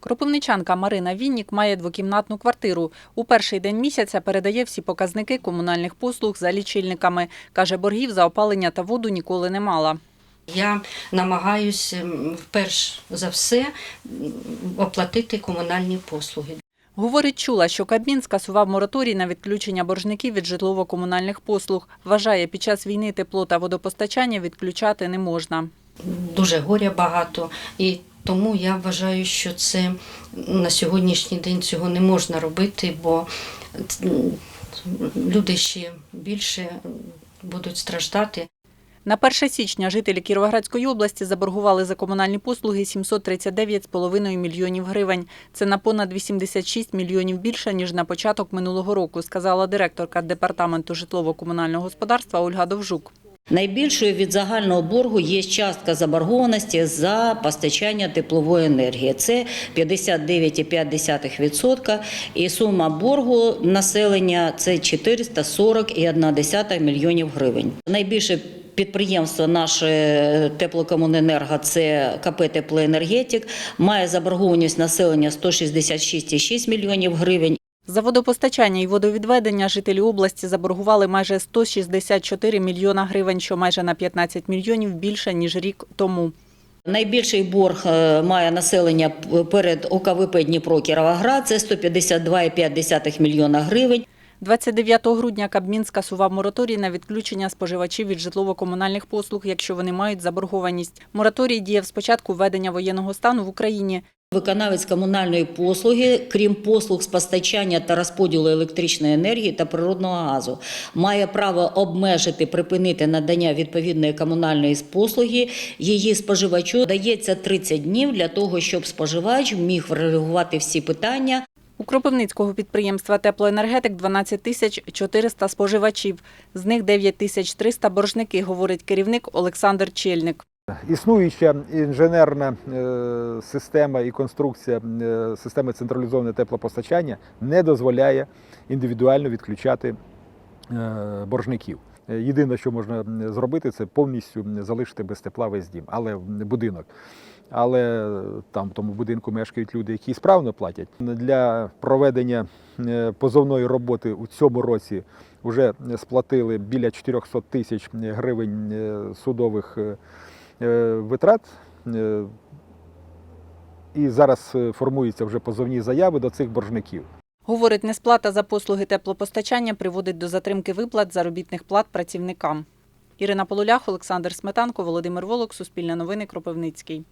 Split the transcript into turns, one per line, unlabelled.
Кропивничанка Марина Віннік має двокімнатну квартиру. У перший день місяця передає всі показники комунальних послуг за лічильниками. Каже, боргів за опалення та воду ніколи не мала.
Я намагаюся перш за все оплатити комунальні послуги.
Говорить, чула, що Кабмін скасував мораторій на відключення боржників від житлово-комунальних послуг. Вважає, під час війни тепло та водопостачання відключати не можна.
Дуже горя багато, і тому я вважаю, що це на сьогоднішній день цього не можна робити, бо люди ще більше будуть страждати.
На 1 січня жителі Кіровоградської області заборгували за комунальні послуги 739,5 мільйонів гривень. Це на понад 86 мільйонів більше, ніж на початок минулого року, сказала директорка Департаменту житлово-комунального господарства Ольга Довжук.
Найбільшою від загального боргу є частка заборгованості за постачання теплової енергії. Це 59,5% і сума боргу населення це 440,1 мільйонів гривень. Найбільше Підприємство наше теплокомуненерго це КП «Теплоенергетик», має заборгованість населення 166,6 мільйонів гривень.
За водопостачання і водовідведення жителі області заборгували майже 164 мільйона гривень, що майже на 15 мільйонів більше, ніж рік тому.
Найбільший борг е, має населення перед ОКВП Дніпро Кіровоград, це 152,5 мільйона гривень.
29 грудня Кабмін скасував мораторій на відключення споживачів від житлово-комунальних послуг, якщо вони мають заборгованість. Мораторій діяв з початку введення воєнного стану в Україні.
Виконавець комунальної послуги, крім послуг з постачання та розподілу електричної енергії та природного газу, має право обмежити, припинити надання відповідної комунальної послуги. Її споживачу дається 30 днів для того, щоб споживач міг врегулювати всі питання
У Кропивницького підприємства Теплоенергетик 12 тисяч 400 споживачів. З них 9 тисяч 300 боржники, говорить керівник Олександр Чельник.
Існуюча інженерна е, система і конструкція е, системи централізованого теплопостачання не дозволяє індивідуально відключати е, боржників. Єдине, що можна зробити, це повністю залишити без тепла весь дім, але будинок. Але там в тому будинку мешкають люди, які справно платять. Для проведення позовної роботи у цьому році вже сплатили біля 400 тисяч гривень судових витрат. Е, І зараз е, формуються вже позовні заяви до цих боржників.
Говорить, несплата за послуги теплопостачання приводить до затримки виплат заробітних плат працівникам. Ірина Полулях, Олександр Сметанко, Володимир Волок, Суспільне новини, Кропивницький.